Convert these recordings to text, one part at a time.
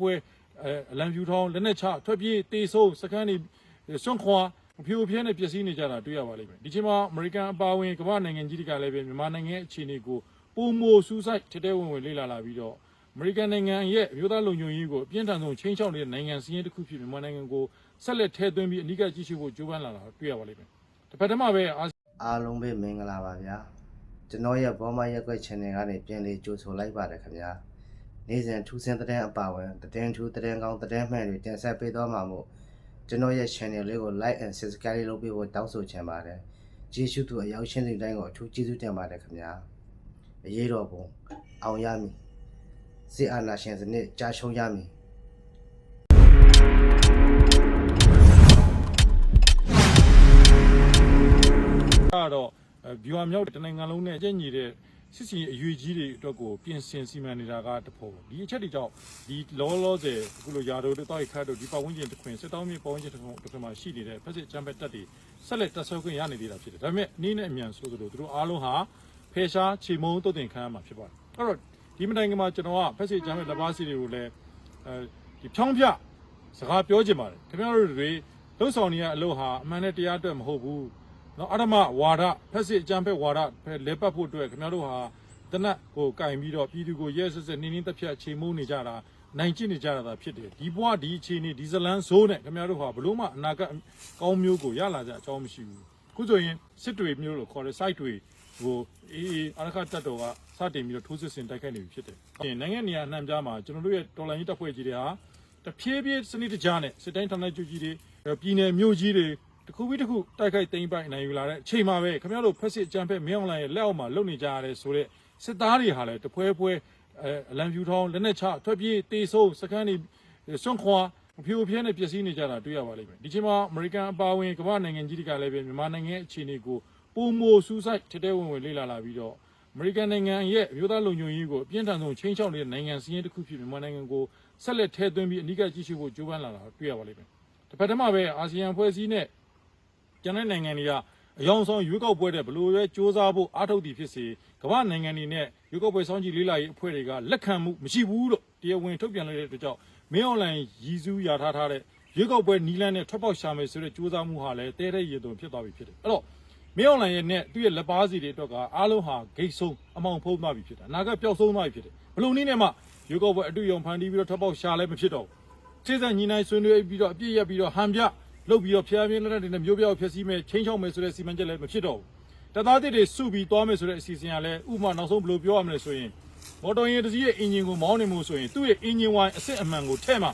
ဖွဲအဲအလံဖြူထောင်းလက်နက်ချထွက်ပြေးတေဆုံးစကန်နေစွန့်ခွာဖြိုဖျဲနဲ့ပျက်စီးနေကြတာတွေ့ရပါလိမ့်မယ်ဒီချိန်မှာအမေရိကန်အပါအဝင်ကမ္ဘာနိုင်ငံကြီးတွေကလည်းပဲမြန်မာနိုင်ငံရဲ့အခြေအနေကိုပုံမိုစူးစိုက်ထက်တဲ့ဝင်ဝင်လေ့လာလာပြီးတော့အမေရိကန်နိုင်ငံရဲ့အမျိုးသားလုံခြုံရေးကိုအပြင်းထန်ဆုံးချင်းချောက်နေတဲ့နိုင်ငံစီးရင်တစ်ခုဖြစ်မြန်မာနိုင်ငံကိုဆက်လက်ထဲသွင်းပြီးအနိကကြည့်ရှုဖို့ကြိုးပမ်းလာတာတွေ့ရပါလိမ့်မယ်တစ်ဖက်တည်းမှာပဲအာအားလုံးပဲမင်္ဂလာပါဗျာကျွန်တော်ရဲ့ဘောမရက်ွက် channel ကနေပြန်လေးကြိုဆိုလိုက်ပါတယ်ခင်ဗျာ နေ့စဉ်ထူးဆန်းတဲ့အပါဝင်သတင်းထူးသတင်းကောင်းသတင်းမှန်တွေတင်ဆက်ပေးသွားမှာမို့ကျွန်တော်ရဲ့ channel လေးကို like and subscribe လုပ်ပေးဖို့တောင်းဆိုချင်ပါတယ်ကျေးဇူးတူအရောက်ရှင်းတဲ့တိုင်းကိုအထူးကျေးဇူးတင်ပါတယ်ခင်ဗျာအရေးတော်ပုံအောင်ရမည်စစ်အာဏာရှင်စနစ်ကြာရှုံးရမည်ကတော့ဘီဝါမြောက်တနိုင်ငံလုံးနဲ့အကျဉ်းကြီးတဲ့ စစ်စီအရွေကြီးတွေအတွက်ကိုပြင်ဆင်စီမံနေတာကတဖို့ဒီအချက်တွေကြောင့်ဒီလောလောဆယ်အခုလိုယာတို့တောက်ခတ်တို့ဒီပတ်ဝန်းကျင်တစ်ခွင်စစ်တောင်းမြေပတ်ဝန်းကျင်တစ်ခွင်တစ်ခွင်မှာရှိနေတဲ့ဖက်စစ်ချမ်းဘက်တက်တွေဆက်လက်တက်ဆွဲခွင့်ရနေသေးတာဖြစ်တယ်ဒါပေမဲ့အနည်းနဲ့အမြန်ဆိုသလိုသူတို့အားလုံးဟာဖေရှားချေမုံတုတ်တင်ခံရမှာဖြစ်ပါတယ်အဲ့တော့ဒီမတိုင်ကမှာကျွန်တော်ကဖက်စစ်ချမ်းဘက်လက်ပါစီတွေကိုလည်းအဲဒီဖြောင်းပြစကားပြောချင်ပါတယ်ခင်ဗျားတို့တွေလှုပ်ဆောင်နေရအလုပ်ဟာအမှန်နဲ့တရားအတွက်မဟုတ်ဘူး နော်အရမဝါဒဖက်စစ်အကြံဖက်ဝါဒဖက်လဲပတ်ဖို့အတွက်ခင်ဗျားတို့ဟာတနတ်ဟိုကင်ပြီးတော့ပြည်သူကိုရဲဆက်ဆက်နင်းနင်းတက်ဖြတ်ချိန်မုန်းနေကြတာနိုင်ကျင့်နေကြတာဖြစ်တယ်ဒီဘဝဒီအခြေအနေဒီဇလန်းဇိုးနဲ့ခင်ဗျားတို့ဟာဘလို့မှအနာဂတ်ကောင်းမျိုးကိုရလာကြအကြောင်းမရှိဘူးခုဆိုရင်စစ်တွေမျိုးလို့ခေါ်တဲ့ site တွေဟိုအေးအေးအရခတ်တက်တော်ကစတင်ပြီးတော့ထိုးစစ်ဆင်တိုက်ခိုက်နေပြီဖြစ်တယ်။နိုင်ငံနေရာအနှံ့ပြားမှာကျွန်တော်တို့ရဲ့တော်လိုင်းရေးတပ်ဖွဲ့ကြီးတွေဟာတဖြည်းဖြည်းစနစ်တကျနဲ့စစ်တိုင်းဌာနချုပ်ကြီးတွေပြည်နယ်မြို့ကြီးတွေ တစ်ခုပြီးတစ်ခုတိုက်ခိုက်သိမ်းပိုက်နိုင်ယူလာတဲ့အချိန်မှာပဲခင်ဗျားတို့ဖက်စစ်အကြံဖက်မင်းအောင်လှိုင်ရဲ့လက်အောက်မှာလုံနေကြရတဲ့ဆိုတော့စစ်သားတွေဟာလည်းတပွဲပွဲအဲအလံဖြူထောင်းလက်နက်ချထွက်ပြေးတေဆုံးစကန်နေစွန့်ခွာဖြိုဖျဲနဲ့ပျက်စီးနေကြတာတွေ့ရပါလိမ့်မယ်ဒီချိန်မှာအမေရိကန်အပါအဝင်ကမ္ဘာနိုင်ငံကြီးတွေကလည်းပဲမြန်မာနိုင်ငံရဲ့အခြေအနေကိုပုံမိုစူးစိုက်ထက်တဲ့ဝင်ဝင်လေ့လာလာပြီးတော့အမေရိကန်နိုင်ငံရဲ့အမျိုးသားလုံခြုံရေးကိုအပြင်းထန်ဆုံးချင်းချောက်နေတဲ့နိုင်ငံစီးရင်တစ်ခုဖြစ်မြန်မာနိုင်ငံကိုဆက်လက်ထဲသွင်းပြီးအနိကကြည့်ရှုဖို့ကြိုးပမ်းလာတာတွေ့ရပါလိမ့်မယ်တစ်ဖက်တည်းမှာပဲအာဆီယံဖွဲ့စည်းနဲ့ ကျန်တဲ့နိုင်ငံတွေကအယောင်ဆောင်ရွေးကောက်ပွဲတဲ့ဘလို့ရဲစ조사ဖို့အားထုတ်သည်ဖြစ်စေကမ္ဘာနိုင်ငံတွေနဲ့ရွေးကောက်ပွဲစောင့်ကြည့်လေးလာရေးအဖွဲ့တွေကလက်ခံမှုမရှိဘူးလို့တရားဝင်ထုတ်ပြန်လိုက်တဲ့အတွက်ကြောင့်မင်းအွန်လိုင်းရည်စူးရထားထားတဲ့ရွေးကောက်ပွဲနီလန်းနဲ့ထွက်ပေါက်ရှာမယ်ဆိုတဲ့စ조사မှုဟာလည်းတဲတဲ့ရည်သွန်ဖြစ်သွားပြီဖြစ်တယ်အဲ့တော့မင်းအွန်လိုင်းရဲ့နဲ့သူ့ရဲ့လက်ပါစီတွေအတွက်ကအားလုံးဟာဂိတ်ဆုံးအမောင်ဖုံးသွားပြီဖြစ်တာအနာကပျောက်ဆုံးသွားပြီဖြစ်တယ်ဘလို့နည်းနဲ့မှရွေးကောက်ပွဲအတူယုံဖန်တီးပြီးတော့ထွက်ပေါက်ရှာလည်းမဖြစ်တော့ဘူး ခြေစံညီနိုင်ဆွေးနွေးပြီးတော့အပြည့်ရက်ပြီးတော့ဟန်ပြ လုတ်ပြီးတော့ဖျားပြင်းလက်တဲ့နဲ့မျိုးပြောက်ဖျက်ဆီးမယ်ချင်းချောက်မယ်ဆိုတဲ့စီမံချက်လည်းမဖြစ်တော့ဘူးတသားတစ်တွေစုပြီးသွားမယ်ဆိုတဲ့အစီအစဉ်ကလည်းဥပမာနောက်ဆုံးဘယ်လိုပြောရမလဲဆိုရင်မော်တော်ယာဉ်တစ်စီးရဲ့အင်ဂျင်ကိုမောင်းနေမှုဆိုရင်သူ့ရဲ့အင်ဂျင်ဝိုင်းအစစ်အမှန်ကိုထဲ့မှ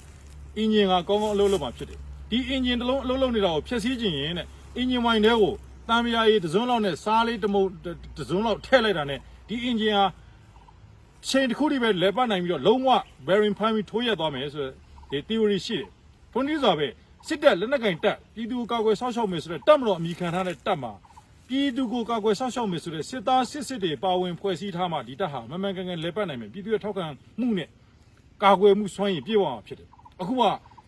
အင်ဂျင်ကကောင်းကောင်းအလုပ်လုပ်မှာဖြစ်တယ်ဒီအင်ဂျင်တစ်လုံးအလုပ်လုပ်နေတာကိုဖျက်ဆီးခြင်းရင်တဲ့အင်ဂျင်ဝိုင်းတွေကိုတံမြာရည်တစ်စုံလောက်နဲ့စားလေးတစ်မုံတစ်စုံလောက်ထည့်လိုက်တာနဲ့ဒီအင်ဂျင်ဟာချိန်တစ်ခုတည်းပဲလဲပတ်နိုင်ပြီးတော့လုံးဝ bearing ဖမ်းပြီးထိုးရက်သွားမယ်ဆိုတဲ့ဒီ theory ရှိတယ်။ဖွင့်ပြီးဆိုပဲ စစ်တပ်လက်နက်ကင်တပ်ပြည်သူကိုကာကွယ်ဆောက်ရှောက်မယ်ဆိုတဲ့တပ်မတော်အမိခံထားတဲ့တပ်မှာပြည်သူကိုကာကွယ်ဆောက်ရှောက်မယ်ဆိုတဲ့စစ်သားစစ်စစ်တွေပါဝင်ဖွဲ့စည်းထားမှဒီတပ်ဟာမမှန်ကန်ကန်လဲပတ်နိုင်မယ်ပြည်သူရဲ့ထောက်ခံမှုနဲ့ကာကွယ်မှုစွမ်းရည်ပြည့်ဝအောင်ဖြစ်တယ်။အခုက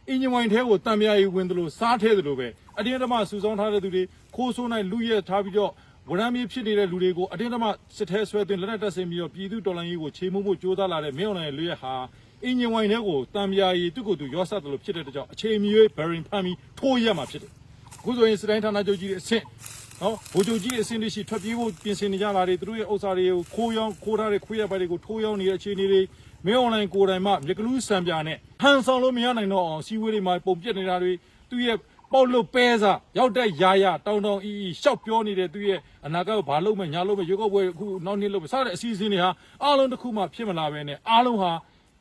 အင်ဂျင်ဝိုင်ထဲကိုတံမြာရီဝင်သလိုစားထဲသလိုပဲအတင်းအဓမ္မစုဆောင်းထားတဲ့သူတွေခိုးဆိုးနိုင်လူရဲထားပြီးတော့ဝရမ်းမြေဖြစ်နေတဲ့လူတွေကိုအတင်းအဓမ္မစစ်ထဲဆွဲသွင်းလက်နက်တပ်ဆင်ပြီးတော့ပြည်သူတော်လှန်ရေးကိုခြေမှုမှုကြိုးစားလာတဲ့မင်းအောင်လှိုင်ရဲ့လူရက်ဟာ အင်ဂျင်ဝိုင်ထဲကိုတံမြာရီသူ့ကိုယ်သူရော့ဆက်တယ်လို့ဖြစ်တဲ့အတွက်ကြောင့်အချိန်မီဘယ်ရင်ဖမ်းပြီးထိုးရက်မှာဖြစ်တယ်။အခုဆိုရင်စတိုင်းဌာနချုပ်ကြီးရဲ့အဆင့်နော်ဗိုလ်ချုပ်ကြီးရဲ့အဆင့်တွေရှိထွက်ပြေးဖို့ပြင်ဆင်နေကြတာတွေသူတို့ရဲ့ဥစ္စာတွေကိုခိုးရောင်းခိုးထားတဲ့ခွေးရပိုက်တွေကိုထိုးရောင်းနေတဲ့အခြေအနေတွေမင်းအွန်လိုင်းကိုယ်တိုင်မှမြကလူးစံပြနဲ့ဟန်ဆောင်လို့မရနိုင်တော့အောင်စီဝေးတွေမှာပုံပြက်နေတာတွေသူ့ရဲ့ပေါက်လို့ပဲစားရောက်တဲ့ရာရာတောင်းတောင်းအီအီရှောက်ပြောနေတဲ့သူရဲ့အနာဂတ်ကိုဘာလုပ်မယ်ညာလုပ်မယ်ရွေးကောက်ပွဲအခုနောက်နှစ်လုပ်မယ်စတဲ့အစီအစဉ်တွေဟာအားလုံးတစ်ခုမှဖြစ်မလာပဲနဲ့အားလုံးဟာ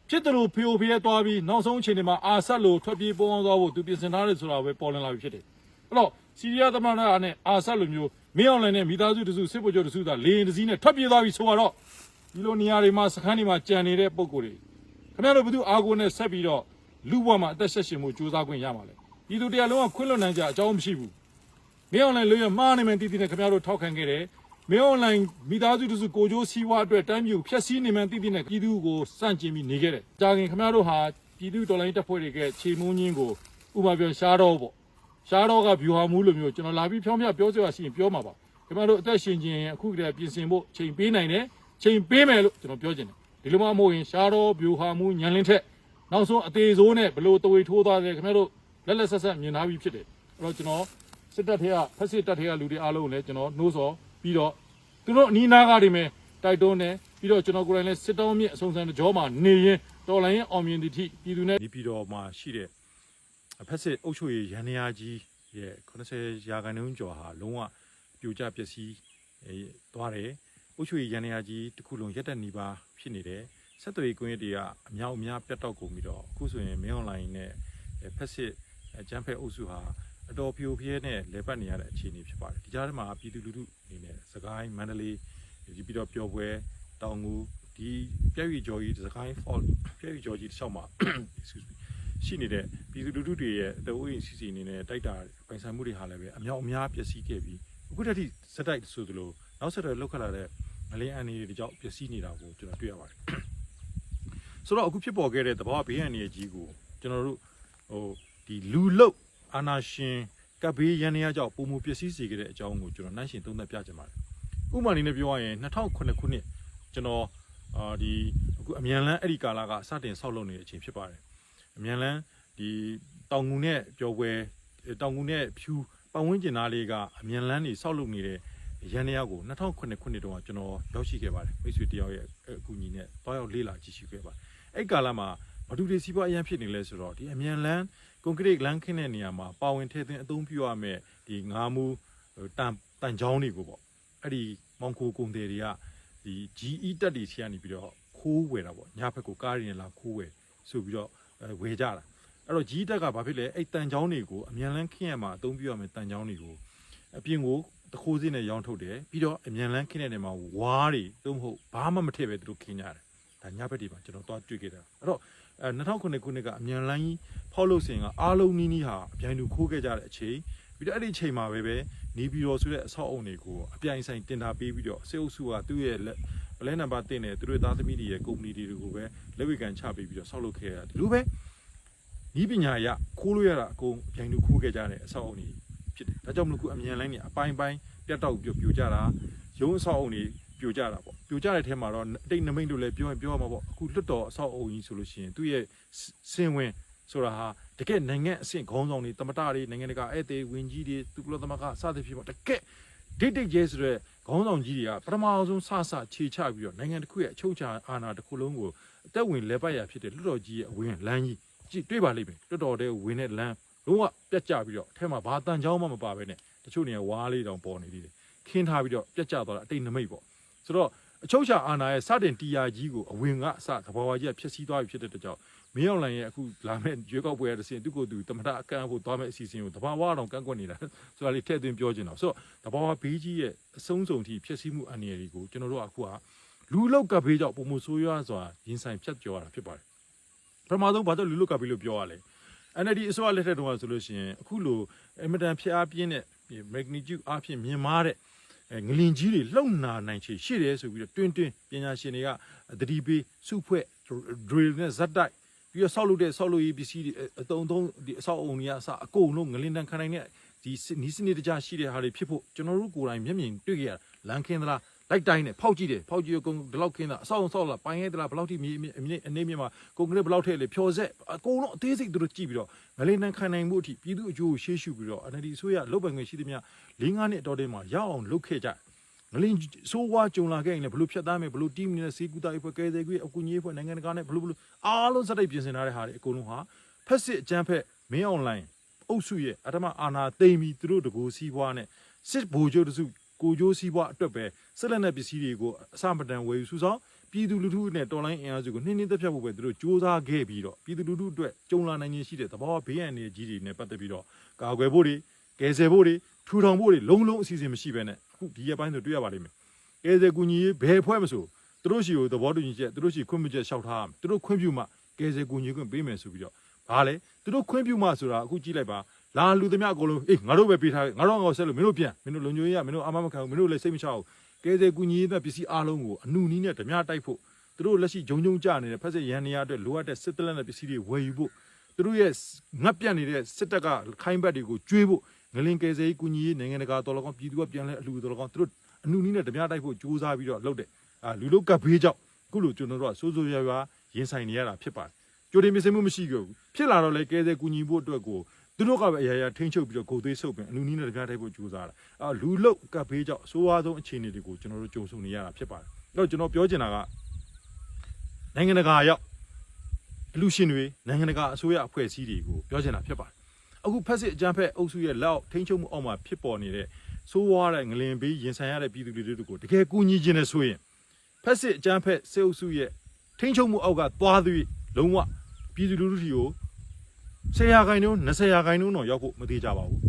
ဖြစ်တယ်လို့ဖျို့ဖျဲသွားပြီးနောက်ဆုံးအချိန်တွေမှာအာဆက်လို့ထွက်ပြေးပေါင်းသွားဖို့သူပြင်ဆင်ထားတယ်ဆိုတာပဲပေါ်လွင်လာပြီဖြစ်တယ်အဲ့တော့စီးရီးယားသမ္မတနဲ့အာဆက်လိုမျိုးမင်းအောင်လှိုင်နဲ့မိသားစုတစုစစ်ဗိုလ်ချုပ်တစုသာလေရင်တစ်စီးနဲ့ထွက်ပြေးသွားပြီဆိုတော့ဒီလိုနေရာတွေမှာစခန်းတွေမှာကြံနေတဲ့ပုံကိုယ်တွေခင်ဗျားတို့ဘယ်သူအာကိုနဲ့ဆက်ပြီးတော့လူဘဝမှာအသက်ဆက်ရှင်မှုစူးစမ်းခွင့်ရမှာလဲဒီသူတရားလုံးကခွင့်လွတ်နိုင်ကြအကြောင်းမရှိဘူးမင်းအွန်လိုင်းလို့ရမှားနေမှတည်တည်နဲ့ခင်ဗျားတို့ထောက်ခံခဲ့တယ် မင်းအွန်လိုင်းမိသားစုတစုကိုကြိုးစီးပွားအတွက်တိုင်းပြည်ကိုဖျက်ဆီးနေမှတည်တည်နဲ့ပြည်သူကိုစန့်ကျင်ပြီးနေခဲ့တယ်ကြာခင်ခင်ဗျားတို့ဟာပြည်သူတော်လိုင်းတပ်ဖွဲ့တွေကခြေမုံချင်းကိုဥပမာပြောရှားတော့ပေါ့ရှားတော့ကဗျူဟာမူလိုမျိုးကျွန်တော်လာပြီးဖြောင်းပြပြောစရာရှိရင်ပြောမှာပါခင်ဗျားတို့အသက်ရှင်ခြင်းအခုတည်းပြင်ဆင်ဖို့ချိန်ပေးနိုင်တယ်ချိန်ပေးမယ်လို့ကျွန်တော်ပြောချင်တယ်ဒီလိုမှမဟုတ်ရင်ရှားတော့ဗျူဟာမူညံလင်းထက်နောက်ဆုံးအသေးစိုးနဲ့ဘလို့တဝေထိုးသွားတယ်ခင်ဗျားတို့လက်လက်ဆက်ဆက်မြင်ထားပြီးဖြစ်တယ်အဲ့တော့ကျွန်တော်စစ်တပ်ထဲကဖက်စစ်တပ်ထဲကလူတွေအားလုံးကိုလည်းကျွန်တော်နှိုးဆော် ပြီးတော့သူတို့အနီးနားကားတွေမယ်တိုက်တွန်းတယ်ပြီးတော့ကျွန်တော်ကိုယ်တိုင်လည်းစစ်တောင်းမြင့်အဆုံးစံကြောမှာနေရင်တော်လိုင်းရင်အောင်မြင်သည့်ထိပြည်သူနဲ့ဒီပြည်တော်မှာရှိတဲ့ဖက်စစ်အုပ်ချုပ်ရေးရန်ရာကြီးရဲ့80ရာခိုင်နှုန်းကျော်ဟာလုံးဝပြိုကျပျက်စီးအဲသွားတယ်အုပ်ချုပ်ရေးရန်ရာကြီးတစ်ခုလုံးရက်တက်နေပါဖြစ်နေတယ်ဆက်သွယ်ရေးကွင်းရက်တွေကအများအများပြတ်တောက်ကုန်ပြီးတော့အခုဆိုရင်မင်းအွန်လိုင်းနဲ့ဖက်စစ်ဂျမ်ဖက်အုပ်စုဟာ အတော်ပြိုပြဲနဲ့လဲပတ်နေရတဲ့အခြေအနေဖြစ်ပါတယ်ဒီကြားထဲမှာပြည်သူလူထုအနေနဲ့စကိုင်းမန္တလေးဒီပြီးတော့ပျော်ပွဲတောင်ငူဒီပြည့်ရီကျော်ကြီးစကိုင်း fall ပြည့်ရီကျော်ကြီးတစ်လျှောက်မှာ excuse me ရှိနေတဲ့ပြည်သူလူထုတွေရဲ့တဝိုင်းစီစီအနေနဲ့တိုက်တာပိုင်ဆိုင်မှုတွေဟာလည်းပဲအများအများပျက်စီးခဲ့ပြီးအခုတည်းကစက်တိုက်ဆိုသလိုနောက်ဆက်တွဲလောက်ခလာတဲ့မလင်းအန်တွေကြောင့်ပျက်စီးနေတာကိုကျွန်တော်တွေ့ရပါတယ်ဆိုတော့အခုဖြစ်ပေါ်ခဲ့တဲ့သဘာဝဘေးအန္တရာယ်ကြီးကိုကျွန်တော်တို့ဟိုဒီလူလုတ် အာနာရှင်ကပ်ဘေးရန်ရကြောင့်ပုံမူပျက်စီးစေခဲ့တဲ့အကြောင်းကိုကျွန်တော်နှိုင်းရှင်သုံးသပ်ပြချင်ပါတယ်။ဥပမာအနေနဲ့ပြောရရင်2009ခုနှစ်ကျွန်တော်အာဒီအခုအမြန်လန်းအဲ့ဒီကာလကစတင်ဆောက်လုပ်နေတဲ့အချိန်ဖြစ်ပါတယ်။အမြန်လန်းဒီတောင်ငူနဲ့ပြောပွဲတောင်ငူနဲ့ဖြူပတ်ဝန်းကျင်သားလေးကအမြန်လန်းနေဆောက်လုပ်နေတဲ့ရန်ရကို2009ခုနှစ်တုန်းကကျွန်တော်ရောက်ရှိခဲ့ပါတယ်မိတ်ဆွေတယောက်ရဲ့အကူအညီနဲ့တွားရောက်လေ့လာကြည့်ရှုခဲ့ပါတယ်အဲ့ကာလမှာဘာတူတွေစီးပွားအရင်ဖြစ်နေလဲဆိုတော့ဒီအမြန်လန်းကွန်ကရစ်လမ်းခင်းတဲ့နေရာမှာပါဝင်ထည့်သွင်းအသုံးပြုရမယ်ဒီငါးမူတန်တန်ချောင်းတွေကိုပေါ့အဲ့ဒီမောင်ခိုကုန်တယ်တွေကဒီ GE တက်တွေဆီကနေပြီးတော့ခိုးဝယ်တာပေါ့ညဘက်ကိုကားရင်းလာခိုးဝယ်ဆိုပြီးတော့ဝယ်ကြတာအဲ့တော့ GE တက်ကဘာဖြစ်လဲအဲ့တန်ချောင်းတွေကိုအမြန်လန်းခင်းရမှာအသုံးပြုရမယ်တန်ချောင်းတွေကိုအပြင်ကိုတခိုးစင်းနဲ့ရောင်းထုတ်တယ်ပြီးတော့အမြန်လန်းခင်းတဲ့နေရာမှာဝါးတွေသုံးဖို့ဘာမှမထည့်ပဲသူတို့ခင်းကြတယ်ဒါညဘက်ဒီမှာကျွန်တော်သွားတွေ့ခဲ့တာအဲ့တော့ အဲ2009ခုနှစ်ကအမြန်လိုင်းကြီးဖောက်လို့စင်ကအားလုံးနီးနီးဟာအပြိုင်တူခိုးခဲ့ကြတဲ့အချိန်ပြီးတော့အဲ့ဒီအချိန်မှာပဲပဲနေပြည်တော်ဆိုတဲ့အဆောက်အုံတွေကိုအပြိုင်ဆိုင်တင်တာပေးပြီးတော့စေအုပ်စုကသူ့ရဲ့လက်ပလဲနံပါတ်တင်တယ်သူတို့သားသမီးတွေရဲ့ကုမ္ပဏီတွေကိုပဲလက်ဝေကန်ချပေးပြီးတော့ဆောက်လုပ်ခဲ့ရတာဒီလိုပဲဤပညာရခိုးလို့ရတာအကုန်အပြိုင်တူခိုးခဲ့ကြတဲ့အဆောက်အုံတွေဖြစ်တယ်ဒါကြောင့်မလို့ခုအမြန်လိုင်းနေအပိုင်းပိုင်းပြတ်တောက်ပြပြိုကြတာရုံးအဆောက်အုံတွေ ပြိုကြတာပေါ့ပြိုကြတဲ့ထဲမှာတော့အတိတ်နမိတ်လို့လည်းပြောရင်ပြောရမှာပေါ့အခုလွတ်တော်အဆောက်အုံကြီးဆိုလို့ရှိရင်သူ့ရဲ့စင်ဝင်ဆိုတာဟာတကယ်နိုင်ငံအဆင့်ခေါင်းဆောင်တွေတမတာတွေနိုင်ငံတကာဧည့်သည်ဝင်ကြီးတွေသူကလသမဂ္ဂစသဖြင့်ပေါ့တကယ်ဒိတ်ဒိတ်ကျဲဆိုတဲ့ခေါင်းဆောင်ကြီးတွေကပထမဆုံးစစခြေချပြီးတော့နိုင်ငံတစ်ခုရဲ့အချုပ်အခြာအာဏာတစ်ခုလုံးကိုအသက်ဝင်လဲပတ်ရဖြစ်တဲ့လွတ်တော်ကြီးရဲ့အဝင်လမ်းကြီးကြည့်တွေ့ပါလိမ့်မယ်လွတ်တော်တဲ့ဝင်တဲ့လမ်းလုံးဝပြတ်ကျပြီးတော့အထက်မှာဘာတန်ချောင်းမှမပါဘဲနဲ့တချို့နေရာဝါးလေးတောင်ပေါ်နေသေးတယ်ခင်းထားပြီးတော့ပြတ်ကျသွားတာအတိတ်နမိတ်ပေါ့ ဆိုတော့အချုပ်ချာအာဏာရဲ့စတင်တီယာကြီးကိုအဝင်ကအစသဘာဝကြီးကဖျက်ဆီးသွားပြီဖြစ်တဲ့အတွက်ကြောင့်မင်းအောင်လှိုင်ရဲ့အခုလာမဲ့ရွေးကောက်ပွဲရတဲ့စဉ်သူကိုယ်သူတမထအကန့်အဖို့သွားမဲ့အစီအစဉ်ကိုသဘာဝတော့ကန့်ကွက်နေတာဆိုတာလေးထည့်သွင်းပြောချင်တော့ဆိုတော့သဘာဝဘေးကြီးရဲ့အဆုံးစုံထိဖျက်ဆီးမှုအန္တရာယ်တွေကိုကျွန်တော်တို့အခုကလူလောက်ကပ်ဘေးကြောင့်ပုံမဆိုးရွားစွာရင်ဆိုင်ဖြတ်ကျော်ရတာဖြစ်ပါတယ်ပထမဆုံးဘာလို့လူလောက်ကပ်ဘေးလို့ပြောရလဲ NLD အစိုးရလက်ထက်တုန်းကဆိုလို့ရှိရင်အခုလိုအင်မတန်ဖျားပြင်းတဲ့ magnitude အဖြစ်မြင်မာတဲ့အဲ ငလင်ကြီးတွေလှုပ်နာနိုင်ချေရှိတယ်ဆိုပြီးတော့တွင်းတွင်းပညာရှင်တွေကသတိပေးစုဖွဲ့ drill နဲ့ဇက်တိုက်ပြီးတော့ဆောက်လုပ်တဲ့ဆောက်လုပ်ရေးပစ္စည်းတွေအတုံတုံးဒီအဆောက်အုံတွေကအစအကုန်လုံးငလင်တန်ခံနိုင်တဲ့ဒီနီးစနစ်တကျရှိတဲ့ဟာတွေဖြစ်ဖို့ကျွန်တော်တို့ကိုယ်တိုင်မျက်မြင်တွေ့ကြရလန်ခင်းသလား လိုက်တိုင်းနဲ့ဖောက်ကြည့်တယ်ဖောက်ကြည့်ရကုန်ဒီလောက်ခင်းတာအဆောက်အုံဆောက်လာပိုင်းရဲသလားဘယ်လောက်ထိမြေအနေအနေမြင့်မှာကွန်ကရစ်ဘယ်လောက်ထည့်လဲဖြော်ဆက်အကုန်လုံးအသေးစိတ်သူတို့ကြည့်ပြီးတော့ငလင်တန်ခံနိုင်မှုအထိပြည်သူအကျိုးကိုရှေ့ရှုပြီးတော့ NLD အစိုးရလုတ်ပိုင်ခွင့်ရှိသမျှ၄၅နှစ်အတော်တည်းမှာရအောင်လုပ်ခဲ့ကြတယ်ငလင်းဆိုးဝါးကြုံလာခဲ့ရင်လည်းဘလို့ဖြတ်သားမယ်ဘလို့တီးမနဲ့စေကူတာအဖွဲ့ကဲသေးကွေးအကူကြီးအဖွဲ့နိုင်ငံတကာနဲ့ဘလို့ဘလို့အားလုံးစက်တိုက်ပြင်ဆင်ထားတဲ့ဟာတွေအကုန်လုံးဟာဖက်စစ်အကြမ်းဖက်မင်းအွန်လိုင်းအုပ်စုရဲ့အထမအာနာသိမ်းပြီးသူတို့တကူစီးပွားနဲ့စစ်ဘိုလ်ချုပ်တစု ကိုကျိုးစီးပွားအတွက်ပဲစစ်လက်နက်ပစ္စည်းတွေကိုအစမတန်ဝယ်ယူစုဆောင်ပြည်သူလူထုနဲ့တော်လိုင်းအင်အားစုကိုနှင်းနှင်းသက်ဖြတ်ဖို့ပဲသူတို့စ조사ခဲ့ပြီးတော့ပြည်သူလူထုအတွက်ကြုံလာနိုင်ခြင်းရှိတဲ့သဘောဘေးအန္တရာယ်ကြီးတွေနဲ့ပတ်သက်ပြီးတော့ကာကွယ်ဖို့တွေကယ်ဆယ်ဖို့တွေထူထောင်ဖို့တွေလုံးလုံးအစီအစဉ်မရှိဘဲနဲ့အခုဒီရက်ပိုင်းဆိုတွေ့ရပါလိမ့်မယ်ကဲဆယ်ကူညီရေးဘယ်ဖွဲ့မဆိုသူတို့ရှိကိုသဘောတူညီချက်သူတို့ရှိခွင့်ပြုချက်လျှောက်ထားရမယ်သူတို့ခွင့်ပြုမှကဲဆယ်ကူညီခွင့်ပေးမယ်ဆိုပြီးတော့ဘာလဲသူတို့ခွင့်ပြုမှဆိုတာအခုကြည့်လိုက်ပါ လာလူသမျှအကုန်လုံးအေးငါတို့ပဲပေးထားငါတို့ငါဆက်လို့မင်းတို့ပြန်မင်းတို့လုံခြုံရေးရမင်းတို့အမမခံဘူးမင်းတို့လည်းစိတ်မချဘူးကဲဆယ်ကူညီရေးတဲ့ပစ္စည်းအားလုံးကိုအနုနီးနဲ့ဓမြတိုက်ဖို့သူတို့လက်ရှိဂျုံဂျုံကြနေတဲ့ဖက်စစ်ရန်နေရအတွက်လိုအပ်တဲ့စစ်တလက်နဲ့ပစ္စည်းတွေဝယ်ယူဖို့သူတို့ရဲ့ငတ်ပြတ်နေတဲ့စစ်တပ်ကခိုင်းဘက်တွေကိုကျွေးဖို့ငလင်ကယ်ဆယ်ရေးကူညီရေးနိုင်ငံတကာတော်လကောင်းပြည်သူကပြန်လဲအလှူတော်လကောင်းသူတို့အနုနီးနဲ့ဓမြတိုက်ဖို့ကြိုးစားပြီးတော့လုပ်တယ်အာလူလုတ်ကပ်ဘေးကြောင့်အခုလိုကျွန်တော်တို့ကစိုးစိုးရွားရွားရင်ဆိုင်နေရတာဖြစ်ပါတယ်ကြိုတင်ပြင်ဆင်မှုမရှိခဲ့ဘူးဖြစ်လာတော့လေကဲဆဲကူညီဖို့အတွက်ကို သူတို့ကပဲအရာရာထိန်းချုပ်ပြီးတော့ဂုတ်သေးဆုပ်ပင်အလူနီးနဲ့တပြားထိုက်ဖို့ကြိုးစားတာအာလူလုတ်ကပ်ဘေးကြောင့်အဆိုးအဝါဆုံးအခြေအနေတွေကိုကျွန်တော်တို့ကြုံဆုံနေရတာဖြစ်ပါတယ်အဲ့တော့ကျွန်တော်ပြောချင်တာကနိုင်ငံတကာရောက်အလူရှင်တွေနိုင်ငံတကာအစိုးရအဖွဲ့အစည်းတွေကိုပြောချင်တာဖြစ်ပါတယ်အခုဖက်စစ်အကြမ်းဖက်အုပ်စုရဲ့လက်အောက်ထိန်းချုပ်မှုအောက်မှာဖြစ်ပေါ်နေတဲ့ဆိုးဝါးတဲ့ငလင်ဘေးရင်ဆိုင်ရတဲ့ပြည်သူတွေတို့ကိုတကယ်ကူညီခြင်းနဲ့ဆိုရင်ဖက်စစ်အကြမ်းဖက်စစ်အုပ်စုရဲ့ထိန်းချုပ်မှုအောက်ကသွားသွေးလုံးဝပြည်သူလူထုထီကို 10ရာခိုင်နှုန်း20ရာခိုင်နှုန်းတော့ရောက်ဖို့မသေးကြပါဘူး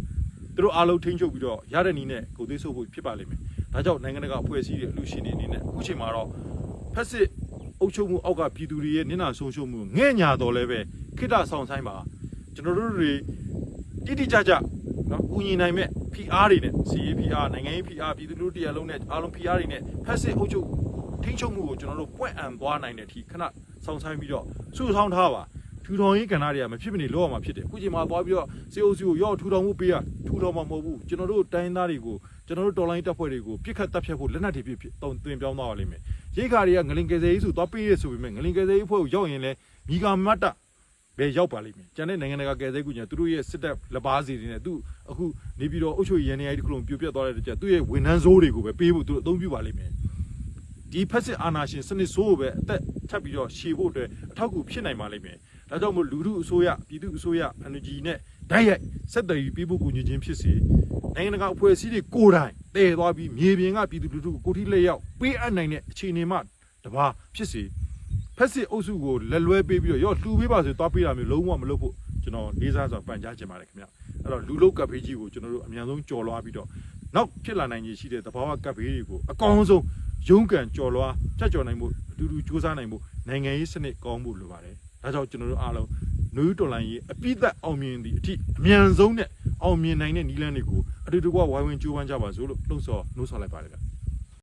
သူတို့အားလုံးထိန်းချုပ်ပြီးတော့ရတဲ့နည်းနဲ့ကိုယ်သေးဆုပ်ဖို့ဖြစ်ပါလိမ့်မယ်ဒါကြောင့်နိုင်ငံတကာအဖွဲ့အစည်းတွေအလူရှင်တွေအနေနဲ့အခုချိန်မှာတော့ဖက်စစ်အုပ်ချုပ်မှုအောက်ကပြည်သူတွေရဲ့နင့်နာဆုံးရှုံးမှုငဲ့ညာတော်လဲပဲခိတ္တဆောင်ဆိုင်ပါကျွန်တော်တို့တွေတိတိကျကျနော်ကူညီနိုင်မဲ့ PR တွေနဲ့ CAPR နိုင်ငံရေး PR ပြည်သူလူထုတရားလုံးနဲ့အားလုံး PR တွေနဲ့ဖက်စစ်အုပ်ချုပ်ထိန်းချုပ်မှုကိုကျွန်တော်တို့ပွင့်အံသွားနိုင်တဲ့အထိခဏဆောင်ဆိုင်ပြီးတော့စုဆောင်းထားပါ ထူထောင်ရေးကဏ္ဍတွေကမဖြစ်မနေလောက်အောင်မှာဖြစ်တယ်အခုချိန်မှာသွားပြီးတော့စေအိုစီကိုရောက်ထူထောင်မှုပေးရထူထောင်မှာမဟုတ်ဘူးကျွန်တော်တို့တိုင်းသားတွေကိုကျွန်တော်တို့တော်လိုင်းတပ်ဖွဲ့တွေကိုပြစ်ခတ်တပ်ဖြတ်ဖို့လက်နက်တွေပြဖြစ်တုံတင်ပြောင်းသွားပါလိမ့်မယ်ရိတ်ခါတွေကငလင်ကယ်ဆယ်ရေးဆိုသွားပေးရဆိုပေမဲ့ငလင်ကယ်ဆယ်ရေးအဖွဲ့ကိုရောက်ရင်လည်းမိဂါမတ်တပဲရောက်ပါလိမ့်မယ်ကျန်တဲ့နိုင်ငံတကာကယ်ဆယ်ကူညာသူတို့ရဲ့စစ်တပ်လက်ပါစီတွေနဲ့သူအခုနေပြီးတော့အုပ်ချုပ်ရေးရန်နေရာဒီခုလုံးပြိုပြတ်သွားတဲ့ကြသူ့ရဲ့ဝန်ထမ်းစိုးတွေကိုပဲပေးဖို့သူတို့အသုံးပြုပါလိမ့်မယ်ဒီဖက်စစ်အာဏာရှင်စနစ်ဆိုးကိုပဲအသက်ထပ်ပြီးတော့ရှေ့ဖို့အတွက်အထောက်အကူဖြစ်နိုင်ပါလိမ့်မယ်။ ဒါကြောင့်မို့လူထုအစိုးရပြည်သူအစိုးရ energy နဲ့ဓာတ်ရိုက်ဆက်သွယ်ပြီးပြည်ဖို့ကူညီခြင်းဖြစ်စေနိုင်ငံတကာအဖွဲ့အစည်းတွေကိုယ်တိုင်တည်သွားပြီးမြေပြင်ကပြည်သူလူထုကိုကိုယ်ထိလက်ရောက်ပေးအပ်နိုင်တဲ့အခြေအနေမှတပါဖြစ်စေဖက်စစ်အုပ်စုကိုလက်လွဲပေးပြီးတော့ရောလှူပေးပါဆိုသွားပေးတာမျိုးလုံးဝမလုပ်ဖို့ကျွန်တော်လေးစားစွာပန်ကြားချင်ပါတယ်ခင်ဗျ။အဲ့တော့လူလုတ်ကပ်ဖေးကြီးကိုကျွန်တော်တို့အမြန်ဆုံးကြော်လွှားပြီးတော့နောက်ဖြစ်လာနိုင်ခြေရှိတဲ့တဘာဝကပ်ဖေးတွေကိုအကောင်းဆုံးရုံးကန်ကြော်လွားဖြတ်ကျော်နိုင်မှုအတူတူစူးစမ်းနိုင်မှုနိုင်ငံရေးစနစ်ကောင်းမှုလိုပါတယ်။ ဒါကြောင့်ကျွန်တော်တို့အားလုံးနယူးတော်လိုင်းရေးအပိသက်အောင်မြင်သည့်အထိအမြန်ဆုံးနဲ့အောင်မြင်နိုင်တဲ့နည်းလမ်းတွေကိုအတူတူကဝိုင်းဝန်းကြိုးပမ်းကြပါစို့လို့လှုံ့ဆော်နှိုးဆော်လိုက်ပါတယ်ဗျ။